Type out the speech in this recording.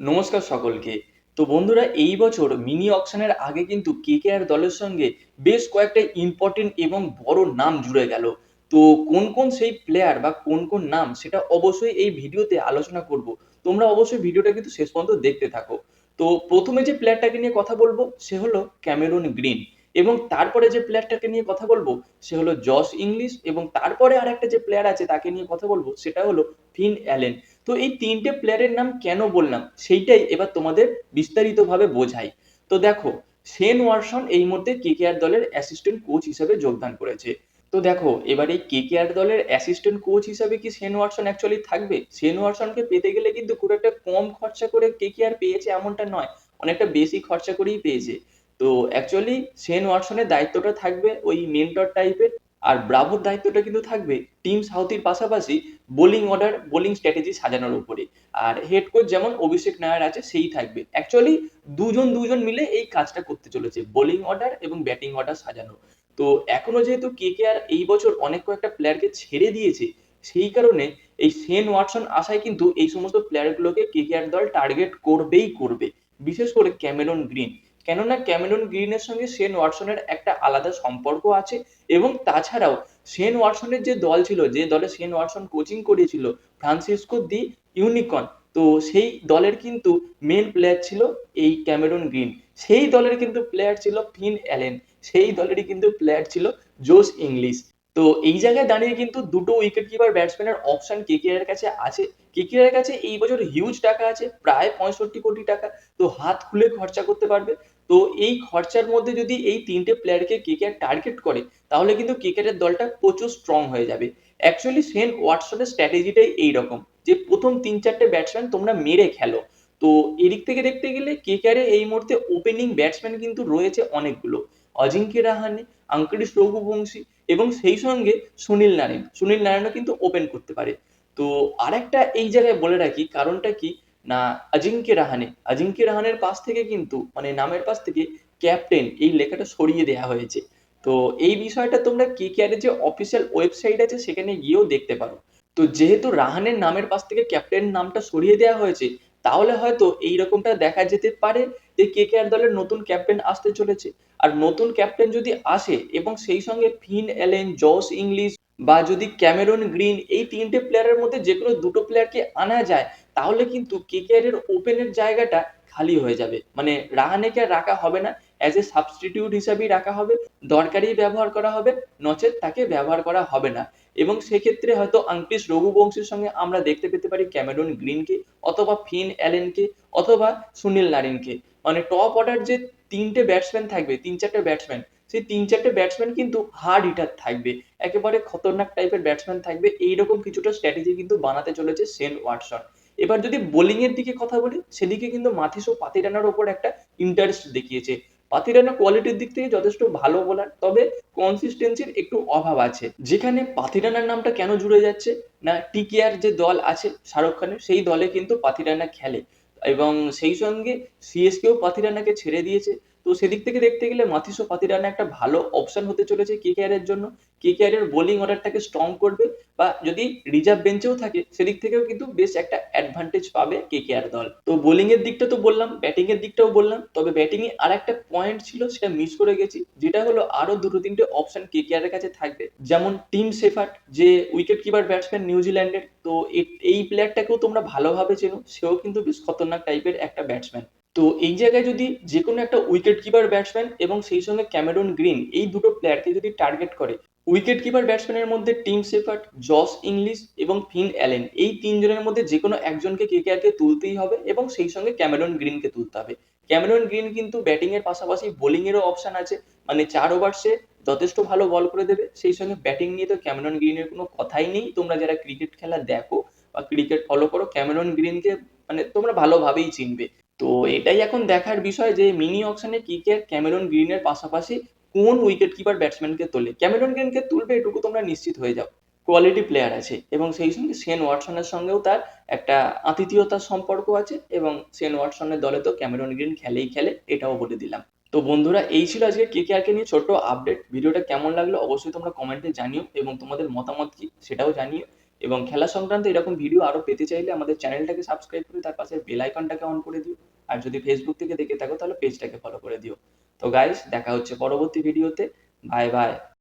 নমস্কার সকলকে। তো বন্ধুরা, এই বছর মিনি অকশনের আগে কিন্তু কেকেআর দলের সঙ্গে বেশ কয়েকটা ইম্পর্টেন্ট এবং বড় নাম জুড়ে গেল। তো কোন কোন সেই প্লেয়ার বা কোন কোন নাম সেটা অবশ্যই এই ভিডিওতে আলোচনা করব। তোমরা অবশ্যই ভিডিওটা কিন্তু শেষ পর্যন্ত দেখতে থাকো। তো প্রথমে যে প্লেয়ারটাকে নিয়ে কথা বলব, সে হলো ক্যামেরুন গ্রিন। এবং তারপরে যে প্লেয়ারটাকে নিয়ে কথা বলব, সে হলো জস ইংলিশ এবং তারপরে আরেকটা যে প্লেয়ার আছে তাকে নিয়ে কথা বলব, সেটা হলো ফিন অ্যালেন। তো এই তিনটে প্লেয়ারের নাম কেন বললাম? সেইটাই এবার তোমাদের বিস্তারিতভাবে বোঝাই। তো দেখো শেন ওয়ারসন এই মুহূর্তে কেকেআর দলের অ্যাসিস্ট্যান্ট কোচ হিসেবে যোগদান করেছে। তো দেখো, এবার এই কেকেআর দলের অ্যাসিস্ট্যান্ট কোচ হিসেবে কি শেন ওয়াটসন অ্যাকচুয়ালি থাকবে? শেন ওয়াটসনকে পেতে গেলে কিন্তু খুব একটা কম খরচা করে কেকেআর পেয়েছে এমনটা নয়, অনেকটা বেশি খরচা করেই পেয়েছে। তো অ্যাকচুয়ালি শেন ওয়াটসনের দায়িত্বটা থাকবে ওই মেন্টর টাইপের আর ব্রাভোর দায়িত্বটা কিন্তু থাকবে টিম সাউথির পাশাপাশি বোলিং অর্ডার বোলিং স্ট্র্যাটেজি সাজানোর উপরে। আর হেড কোচ যেমন অভিষেক নায়ার আছে, সেই থাকবে। অ্যাকচুয়ালি দুজন দুজন মিলে এই কাজটা করতে চলেছে বোলিং অর্ডার এবং ব্যাটিং অর্ডার সাজানো। তো এখনও যেহেতু কে কে আর এই বছর অনেক কয়েকটা প্লেয়ারকে ছেড়ে দিয়েছে, সেই কারণে এই সেন ওয়াটসন আশায় কিন্তু এই সমস্ত প্লেয়ারগুলোকে কেকেআর দল টার্গেট করবেই করবে। বিশেষ করে ক্যামেরন গ্রিন কেননা ক্যামেরন গ্রিনের সঙ্গে শেন ওয়াটসনের একটা আলাদা সম্পর্ক আছে এবং তাছাড়াও শেন ওয়াটসনের যে দল ছিল, যে দলে শেন ওয়াটসন কোচিং করিয়েছিল ফ্রান্সিসকো দি ইউনিকন। তো সেই দলের কিন্তু মেন প্লেয়ার ছিল এই ক্যামেরন গ্রিন। সেই দলের কিন্তু প্লেয়ার ছিল ফিন অ্যালেন। সেই দলেরই কিন্তু প্লেয়ার ছিল জোস ইংলিশ। তো এই জায়গায় দাঁড়িয়ে কিন্তু দুটো উইকেট কিপার ব্যাটসম্যানের অপশন কেকেআর এর কাছে আছে। কেকেআর এর কাছে এই বছর হিউজ টাকা আছে, প্রায় পঁয়ষট্টি কোটি টাকা। তো হাত খুলে খরচা করতে পারবে। তো এই খরচার মধ্যে যদি এই তিনটে প্লেয়ারকে কেকেআর টার্গেট করে, তাহলে কিন্তু কেকেআর দলটা প্রচুর স্ট্রং হয়ে যাবে। অ্যাকচুয়ালি সেন ওয়াটসনের স্ট্র্যাটেজিটাই এইরকম যে, প্রথম তিন চারটে ব্যাটসম্যান তোমরা মেরে খেলো। তো এদিক থেকে দেখতে গেলে কেকেআরে এই মুহূর্তে ওপেনিং ব্যাটসম্যান কিন্তু রয়েছে অনেকগুলো। অজিঙ্ক্য রাহানে আঙ্কুরিশ রঘুবংশী এবং সেই সঙ্গে সুনীল নারায়ণ। সুনীল নারায়ণও কিন্তু ওপেন করতে পারে। তো আরেকটা এই জায়গায় বলে রাখি, কারণটা কি? না অজিঙ্ক্য রাহানে অজিঙ্ক্য রাহানের পাশ থেকে কিন্তু মানে নামের পাশ থেকে ক্যাপ্টেন এই লেখাটা সরিয়ে দেওয়া হয়েছে। তো এই বিষয়টা তোমরা কে কে যে অফিসিয়াল ওয়েবসাইট আছে সেখানে গিয়েও দেখতে পারো। তো যেহেতু রাহানের নামের পাশ থেকে ক্যাপ্টেন নামটা সরিয়ে দেওয়া হয়েছে, তাহলে হয়তো এইরকমটা দেখা যেতে পারে। যে কে কে আর দলের নতুন ক্যাপ্টেন আসতে চলেছে। আর নতুন ক্যাপ্টেন যদি আসে এবং সেই সঙ্গে ফিন এলেন জস, ইংলিশ বা যদি ক্যামেরন গ্রিন এই তিনটে প্লেয়ারের মধ্যে যে কোনো দুটো প্লেয়ারকে আনা যায়, তাহলে কিন্তু কেকেআর এর ওপেনের জায়গাটা খালি হয়ে যাবে। মানে রাহানেকে আর রাখা হবে না। অ্যাজ এ সাবস্টিটিউট হিসাবেই রাখা হবে দরকারি ব্যবহার করা হবে, নচেত তাকে ব্যবহার করা হবে না। এবং সেক্ষেত্রে হয়তো আঙ্কিশ রঘুবংশীর সঙ্গে আমরা দেখতে পেতে পারি ক্যামেরন গ্রিনকে অথবা ফিন অ্যালেনকে অথবা সুনীল নারিনকে। মানে টপ অর্ডার যে তিনটে ব্যাটসম্যান থাকবে, তিন চারটে ব্যাটসম্যান সেই তিন চারটে ব্যাটসম্যান কিন্তু হার্ড হিটার থাকবে। একেবারে খতরনাক টাইপের ব্যাটসম্যান থাকবে, এইরকম কিছুটা স্ট্র্যাটেজি কিন্তু বানাতে চলেছে সেন ওয়াটসন। এবার যদি বোলিং এর দিকে কথা বলি, সেদিকে কিন্তু মাথিস ও পাতিরানার ওপর একটা ইন্টারেস্ট দেখিয়েছে। পাতিরানা কোয়ালিটির দিক থেকে যথেষ্ট ভালো বোলার, তবে কনসিস্টেন্সির একটু অভাব আছে। যেখানে পাতিরানার নামটা কেন জুড়ে যাচ্ছে না টিকিয়ার যে দল আছে শাহরুখ খানের, সেই দলে কিন্তু পাতিরানা খেলে। এবং সেই সঙ্গে সিএসকেও পাতিরানাকে ছেড়ে দিয়েছে। তো সেদিক থেকে দেখতে গেলে মাথিসো পাতিরানা একটা ভালো অপশন হতে চলেছে কেকেআর এর জন্য। কেকেআর এর বোলিং অর্ডারটাকে স্ট্রং করবে বা যদি রিজার্ভ বেঞ্চেও থাকে, সেদিক থেকেও কিন্তু বেশ একটা অ্যাডভান্টেজ পাবে কে কেকেআর দল। তো বোলিং এর দিকটা তো বললাম ব্যাটিং এর দিকটাও বললাম, তবে ব্যাটিং এ আর একটা পয়েন্ট ছিল সেটা মিস করে গেছি, যেটা হলো আরও দুটো তিনটে অপশন কে কেকেআর এর কাছে থাকবে। যেমন টিম সেফার্ট যে উইকেট কিপার ব্যাটসম্যান নিউজিল্যান্ডের তো এই প্লেয়ারটাকেও তোমরা ভালোভাবে চেনো, সেও কিন্তু বেশ খতরনাক টাইপের একটা ব্যাটসম্যান তো এই জায়গায় যদি যে কোনো একটা উইকেট কিপার ব্যাটসম্যান এবং সেই সঙ্গে ক্যামেরন গ্রিন এই দুটো প্লেয়ারকে যদি টার্গেট করে উইকেট কিপার ব্যাটসম্যানের মধ্যে টিম সেফার্ট জস ইংলিশ এবং ফিন অ্যালেন এই তিনজনের মধ্যে যে কোনো একজনকে কেকেআরকে তুলতেই হবে এবং সেই সঙ্গে ক্যামেরন গ্রিনকে তুলতে হবে। ক্যামেরন গ্রিন কিন্তু ব্যাটিংয়ের পাশাপাশি বোলিংয়েরও অপশন আছে মানে চার ওভার সে যথেষ্ট ভালো বল করে দেবে, সেই সঙ্গে ব্যাটিং নিয়ে তো ক্যামেরন গ্রিনের কোনো কথাই নেই। তোমরা যারা ক্রিকেট খেলা দেখো বা ক্রিকেট ফলো করো, ক্যামেরন গ্রিনকে মানে তোমরা ভালোভাবেই চিনবে। তো এটাই এখন দেখার বিষয় যে মিনি অকশনে কে ক্যামেরন গ্রিনের পাশাপাশি কোন উইকেট কিপার ব্যাটসম্যানকে তোলে। ক্যামেরন গ্রিনকে তুলবে এটুকু তোমরা নিশ্চিত হয়ে যাও। কোয়ালিটি প্লেয়ার আছে এবং সেই সঙ্গে সেন ওয়াটসনের সঙ্গেও তার একটা আতিথীয়তার সম্পর্ক আছে এবং সেন ওয়াটসনের দলে তো ক্যামেরন গ্রিন খেলেই খেলে, এটাও বলে দিলাম। তো বন্ধুরা, এই ছিল আজকে কে কে কে নিয়ে ছোট্ট আপডেট ভিডিওটা কেমন লাগল অবশ্যই তোমরা কমেন্টে জানিও এবং তোমাদের মতামত কি সেটাও জানিও। এবং খেলা সংক্রান্ত এরকম ভিডিও আরও পেতে চাইলে আমাদের চ্যানেলটাকে সাবস্ক্রাইব করে তার পাশে বেল আইকনটাকে অন করে দিও। আর যদি ফেসবুক থেকে দেখে থাকো তাহলে পেজটাকে ফলো করে দিও। তো গাইস দেখা হচ্ছে পরবর্তী ভিডিওতে বাই বাই